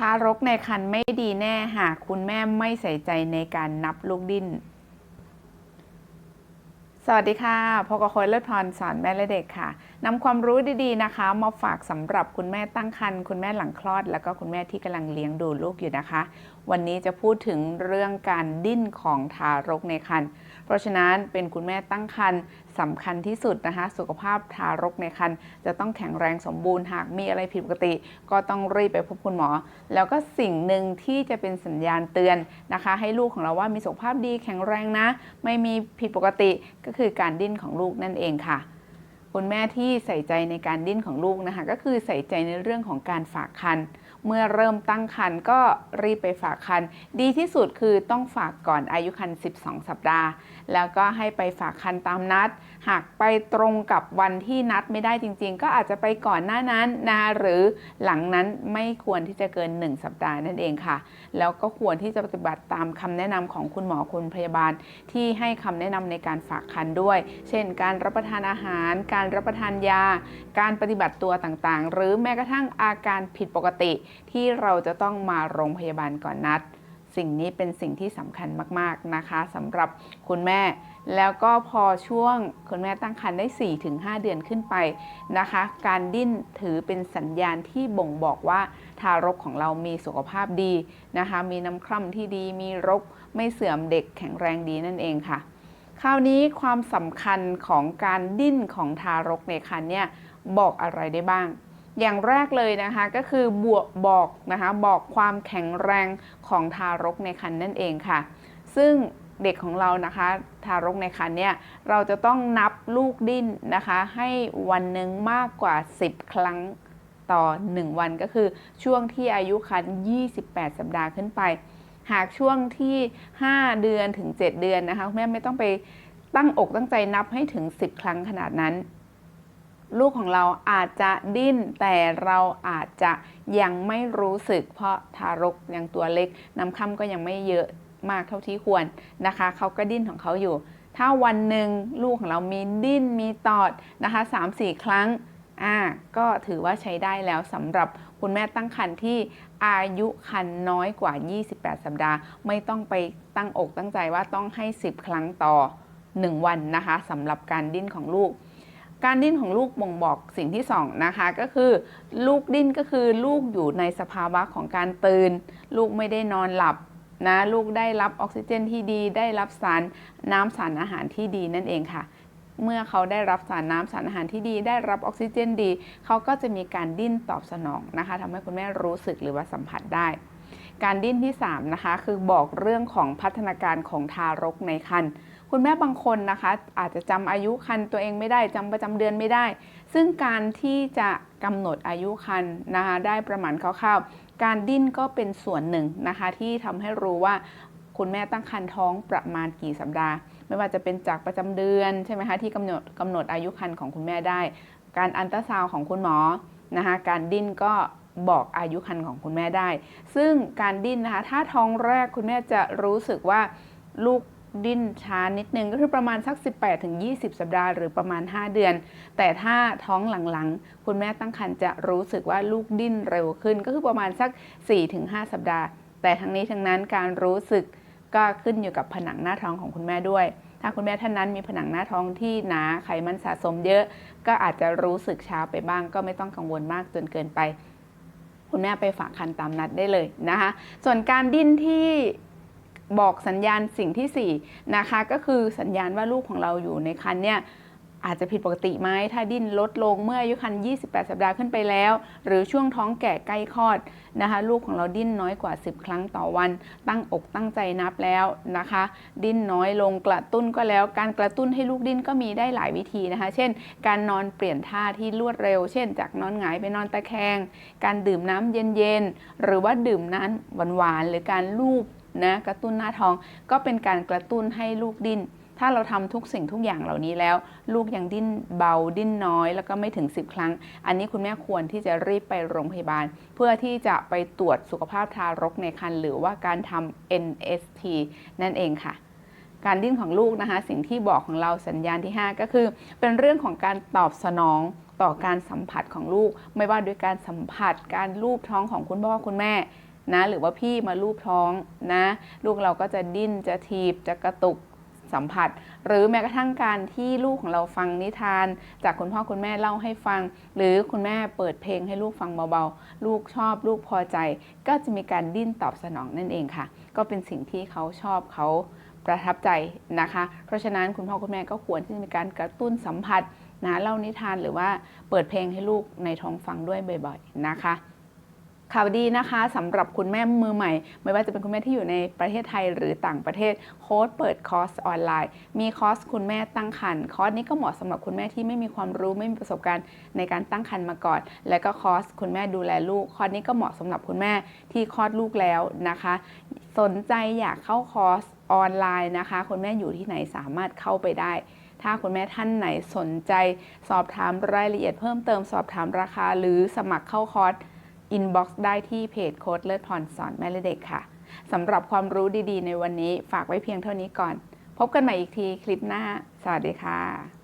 ทารกในครรภ์ไม่ดีแน่หากคุณแม่ไม่ใส่ใจในการนับลูกดิ้น สวัสดีค่ะพบกับโค้ชเลิศพรสอนแม่และเด็กค่ะนำความรู้ดีๆนะคะ มาฝากสำหรับคุณแม่ตั้งครรภ์คุณแม่หลังคลอด แล้วก็คุณแม่ที่กำลังเลี้ยงดูลูกอยู่นะคะ วันนี้จะพูดถึงเรื่องการดิ้นของทารกในครรภ์ ราะฉะนั้นเป็นคุณแม่ตั้งครรภ์สำคัญที่สุดนะคะ สุขภาพทารกในครรภ์จะต้องแข็งแรงสมบูรณ์หากมีอะไรผิดปกติ ก็ต้องรีบไปพบคุณหมอ แล้วก็สิ่งหนึ่งที่จะเป็นสัญญาณเตือนนะคะ ให้ลูกของเราว่ามีสุขภาพดีแข็งแรงนะ ไม่มีผิดปกติก็คือการดิ้นของลูกนั่นเองค่ะคุณแม่ที่ใส่ใจในการดิ้นของลูกนะคะ ก็คือใส่ใจในเรื่องของการฝากคัน เมื่อเริ่มตั้งครรภ์ก็รีบไปฝากคันดีที่สุดคือต้องฝากก่อนอายุครรภ์12 สัปดาห์ แล้วก็ให้ไปฝากคันตามนัด หากไปตรงกับวันที่นัดไม่ได้จริง ๆ ก็อาจจะไปก่อนหน้านั้นนะคะหรือหลังนั้นไม่ควรที่จะเกิน 1 สัปดาห์นั่นเองค่ะ แล้วก็ควรที่จะปฏิบัติตามคำแนะนำของคุณหมอคุณพยาบาล ที่ให้คำแนะนำในการฝากคันด้วย เช่น การรับประทานอาหาร การรับประทานยา การปฏิบัติตัวต่างๆ หรือแม้กระทั่งอาการผิดปกติที่เราจะต้องมาโรงพยาบาลก่อนนัด สิ่งนี้เป็นสิ่งที่สำคัญมากๆนะคะสำหรับคุณแม่ แล้วก็พอช่วงคุณแม่ตั้งครรภ์ได้ 4-5 เดือนขึ้นไปนะคะ การดิ้นถือเป็นสัญญาณที่บ่งบอกว่าทารกของเรามีสุขภาพดีนะคะ มีน้ำคร่ำที่ดีมีรกไม่เสื่อมเด็กแข็งแรงดีนั่นเองค่ะคราวนี้ความสำคัญของการดิ้นของทารกในครรภ์เนี่ยบอกอะไรได้บ้าง อย่างแรกเลยนะคะก็คือบวกบอกนะคะบอกความแข็งแรงของทารกในครรภ์นั่นเองค่ะ ซึ่งเด็กของเรานะคะ ทารกในครรภ์เนี่ยเราจะต้องนับลูกดิ้นนะคะ ให้วันหนึ่งมากกว่า 10 ครั้งต่อ 1 วันก็คือช่วงที่อายุครรภ์28 สัปดาห์ขึ้นไป หากช่วงที่ 5 เดือนถึง 7 เดือนนะคะแม่ไม่ต้องไปตั้งอกตั้งใจนับให้ถึง 10 ครั้งขนาดนั้น ลูกของเราอาจจะดิ้น แต่เราอาจจะยังไม่รู้สึก เพราะทารกยังตัวเล็กน้ำค่ำก็ยังไม่เยอะมากเท่าที่ควรนะคะเขาก็ดิ้นของเขาอยู่ ถ้าวันหนึ่งลูกของเรามีดิ้นมีตอดนะคะ3-4 ครั้งอ่าก็ถือว่าใช้ได้แล้วสำหรับคุณแม่ตั้งครรภ์ที่อายุครรภ์น้อยกว่า 28 สัปดาห์ ไม่ต้องไปตั้งอกตั้งใจว่าต้องให้ 10 ครั้งต่อ 1 วันนะคะสำหรับการดิ้นของลูก การดิ้นของลูกบ่งบอกสิ่งที่สองนะคะก็คือลูกดิ้นก็คือลูกอยู่ในสภาวะของการตื่น ลูกไม่ได้นอนหลับนะลูกได้รับออกซิเจนที่ดี ได้รับสารน้ำสารอาหารที่ดีนั่นเองค่ะ เมื่อเขาได้รับสารน้ำสารอาหารที่ดี ได้รับออกซิเจนดี เขาก็จะมีการดิ้นตอบสนองนะคะทำให้คุณแม่รู้สึกหรือว่าสัมผัสได้ การดิ้นที่ 3 นะคะ คือบอกเรื่องของพัฒนาการของทารกในครรภ์คุณแม่บางคนนะคะ อาจจะจำอายุครรภ์ตัวเองไม่ได้จำประจำเดือนไม่ได้ ซึ่งการที่จะกำหนดอายุครรภ์นะคะได้ประมาณคร่าวๆ การดิ้นก็เป็นส่วนหนึ่งนะคะ ที่ทำให้รู้ว่าคุณแม่ตั้งครรภ์ท้องประมาณกี่สัปดาห์ ไม่ว่าจะเป็นจากประจำเดือนใช่ไหมคะที่กำหนดกำหนดอายุครรภ์ของคุณแม่ได้ การอันตราซาวของคุณหมอนะคะการดิ้นก็ บอกอายุครรภ์ของคุณแม่ได้ ซึ่งการดิ้นนะคะ ถ้าท้องแรกคุณแม่จะรู้สึกว่าลูกดิ้นช้านิดนึงก็คือประมาณสัก 18ถึง20 สัปดาห์หรือประมาณ 5 เดือน แต่ถ้าท้องหลังๆ คุณแม่ตั้งครรภ์จะรู้สึกว่าลูกดิ้นเร็วขึ้น ก็คือประมาณสัก 4-5ถึงสัปดาห์ แต่ทั้งนี้ทั้งนั้นการรู้สึกก็ขึ้นอยู่กับผนังหน้าท้องของคุณแม่ด้วย ถ้าคุณแม่ท่านนั้นมีผนังหน้าท้องที่หนาไขมันสะสมเยอะ ก็อาจจะรู้สึกช้าไปบ้าง ก็ไม่ต้องกังวลมากจนเกินไป คุณแม่ไปฝากคันตามนัดได้เลยนะคะ ส่วนการดิ้นที่บอกสัญญาณสิ่งที่4นะคะก็คือสัญญาณว่าลูกของเราอยู่ในคันเนี่ยอาจจะผิดปกติไหมถ้าดิ้นลดลงเมื่ออายุคัน28 สัปดาห์ขึ้นไปแล้ว หรือช่วงท้องแก่ใกล้คลอด นะคะ ลูกของเราดิ้นน้อยกว่า 10 ครั้งต่อวัน ตั้งอกตั้งใจนับแล้วนะคะ ดิ้นน้อยลงกระตุ้นก็แล้ว การกระตุ้นให้ลูกดิ้นก็มีได้หลายวิธีนะคะ เช่น การนอนเปลี่ยนท่าที่รวดเร็ว เช่น จากนอนหงายไปนอนตะแคง การดื่มน้ำเย็นๆหรือว่าดื่มน้ำหวานๆหรือการลูบนะกระตุ้นหน้าท้องก็เป็นการกระตุ้นให้ลูกดิ้น ถ้าเราทำทุกสิ่งทุกอย่างเหล่านี้แล้ว ลูกยังดิ้นเบาดิ้นน้อย แล้วก็ไม่ถึง 10 ครั้ง อันนี้คุณแม่ควรที่จะรีบไปโรงพยาบาล เพื่อที่จะไปตรวจสุขภาพทารกในครรภ์หรือว่าการทำ NST นั่นเองค่ะการดิ้นของลูกนะคะ สิ่งที่บอกของเราสัญญาณที่ 5 ก็คือ เป็นเรื่องของการตอบสนองต่อการสัมผัสของลูก ไม่ว่าด้วยการสัมผัสการลูบท้องของคุณพ่อคุณแม่นะหรือว่าพี่มาลูบท้องนะ ลูกเราก็จะดิ้นจะทีบจะกระตุก สัมผัส หรือแม้กระทั่งการที่ลูกของเราฟังนิทาน จากคุณพ่อคุณแม่เล่าให้ฟัง หรือคุณแม่เปิดเพลงให้ลูกฟังเบาๆ ลูกชอบลูกพอใจ ก็จะมีการดิ้นตอบสนองนั่นเองค่ะ ก็เป็นสิ่งที่เขาชอบเขาประทับใจนะคะ เพราะฉะนั้นคุณพ่อคุณแม่ก็ควรที่จะมีการกระตุ้นสัมผัสนะเล่านิทานหรือว่าเปิดเพลงให้ลูกในท้องฟังด้วยบ่อย ๆ นะคะ ข่าวดีนะคะสำหรับคุณแม่มือใหม่ ไม่ว่าจะเป็นคุณแม่ที่อยู่ในประเทศไทยหรือต่างประเทศโค้ดเปิดคอร์สออนไลน์ มีคอร์สคุณแม่ตั้งครรภ์คอร์สนี้ก็เหมาะสำหรับคุณแม่ที่ไม่มีความรู้ไม่มีประสบการณ์ในการตั้งครรภ์มาก่อน และก็คอร์สคุณแม่ดูแลลูก คอร์สนี้ก็เหมาะสำหรับคุณแม่ที่คลอดลูกแล้วนะคะ สนใจอยากเข้าคอร์สออนไลน์นะคะ คุณแม่อยู่ที่ไหนสามารถเข้าไปได้ถ้าคุณแม่ท่านไหนสนใจ สอบถามรายละเอียดเพิ่มเติมสอบถามราคา หรือสมัครเข้าคอร์ส อินบ็อกซ์ได้ที่เพจโค้ดเลิศพรสอนแม่และเด็กค่ะสำหรับความรู้ดีๆ ในวันนี้ฝากไว้เพียงเท่านี้ก่อน พบกันใหม่อีกทีคลิปหน้า สวัสดีค่ะ